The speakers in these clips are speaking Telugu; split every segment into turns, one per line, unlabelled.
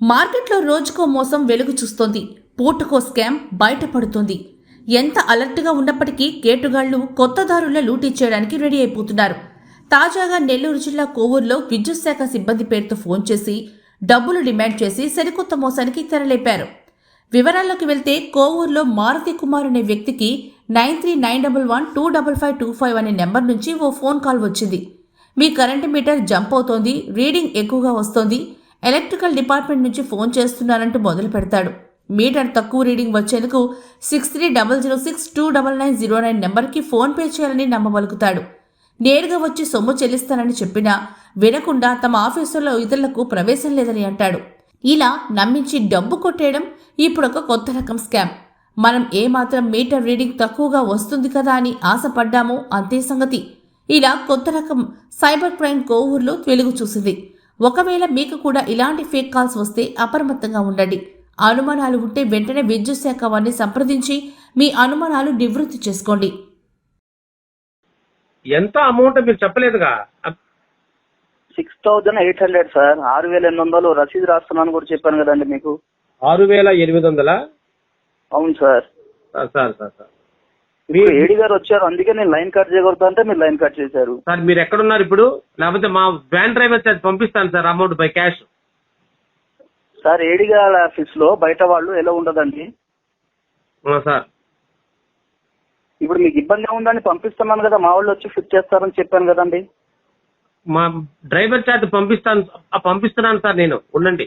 మార్కెట్లో రోజుకో మోసం వెలుగు చూస్తోంది. పూటకో స్కామ్ బయటపడుతోంది. ఎంత అలర్ట్గా ఉన్నప్పటికీ కేటుగాళ్ళు కొత్త దారుల లూటీ చేయడానికి రెడీ అయిపోతున్నారు. తాజాగా నెల్లూరు జిల్లా కోవూరులో విద్యుత్ శాఖ సిబ్బంది పేరుతో ఫోన్ చేసి డబ్బులు డిమాండ్ చేసి సరికొత్త మోసానికి తెరలేపారు. వివరాల్లోకి వెళ్తే కోవూరులో మారుతి కుమార్ అనే వ్యక్తికి nine three nine double one two double five two five అనే నెంబర్ నుంచి ఓ ఫోన్ కాల్ వచ్చింది. మీ కరెంటు మీటర్ జంప్ అవుతోంది రీడింగ్ ఎక్కువగా వస్తోంది ఎలక్ట్రికల్ డిపార్ట్మెంట్ నుంచి ఫోన్ చేస్తున్నానంటూ మొదలు పెడతాడు. మీటర్ తక్కువ రీడింగ్ వచ్చేందుకు six three double zero six two double nine zero nine నెంబర్కి ఫోన్ పే చేయాలని నమ్మబలుకుతాడు. నేరుగా వచ్చి సొమ్ము చెల్లిస్తానని చెప్పినా వినకుండా తమ ఆఫీసులో ఇతరులకు ప్రవేశం లేదని అంటాడు. ఇలా నమ్మించి డబ్బు కొట్టేయడం ఇప్పుడొక కొత్త రకం స్కామ్. మనం ఏమాత్రం మీటర్ రీడింగ్ తక్కువగా వస్తుంది కదా అని ఆశపడ్డామో అంతే సంగతి. ఇలా కొత్త రకం సైబర్ క్రైమ్ కోవూరులో వెలుగు చూసింది. ఒకవేళ మీకు కూడా ఇలాంటి ఫేక్ కాల్స్ వస్తే అప్రమత్తంగా ఉండండి. అనుమానాలు ఉంటే వెంటనే విద్యుత్ శాఖ వారిని సంప్రదించి మీ అనుమానాలు నివృత్తి చేసుకోండి.
ఎంత అమౌంట్ మీరు చెప్పలేదుగా?
Six thousand eight hundred sir. ఆరు వేల ఎనిమిది వందలు రసీదు రాస్తున్నాను కూడా చెప్పాను కదండి మీకు.
ఆరు వేల ఎనిమిది వందల?
అవును sir.
Sir sir sir. Sir
మీ ఏడి గారు వచ్చారు అందుకే నేను లైన్ కట్ చేయకూడదు అంటే మీరు లైన్ కట్ చేశారు.
సార్ మీరు ఎక్కడున్నారు ఇప్పుడు? లేకపోతే మా వ్యాన్ డ్రైవర్ చేత పంపిస్తాను sir amount by cash.
Sir AD గారి ఆఫీస్లో బయట వాళ్ళు ఎలా ఉండదండి?
సార్.
ఇప్పుడు మీకు ఇబ్బంది ఏముందని పంపిస్తున్నాను కదా మా వాళ్ళు వచ్చి ఫిట్ చేస్తారని చెప్పాను కదండి.
మా డ్రైవర్ చేత పంపిస్తాను పంపిస్తున్నాను సార్ నేను ఉండండి.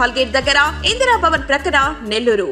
hall gate దగ్గర ఇందిరా భవన్ ప్రక్కన నెల్లూరు.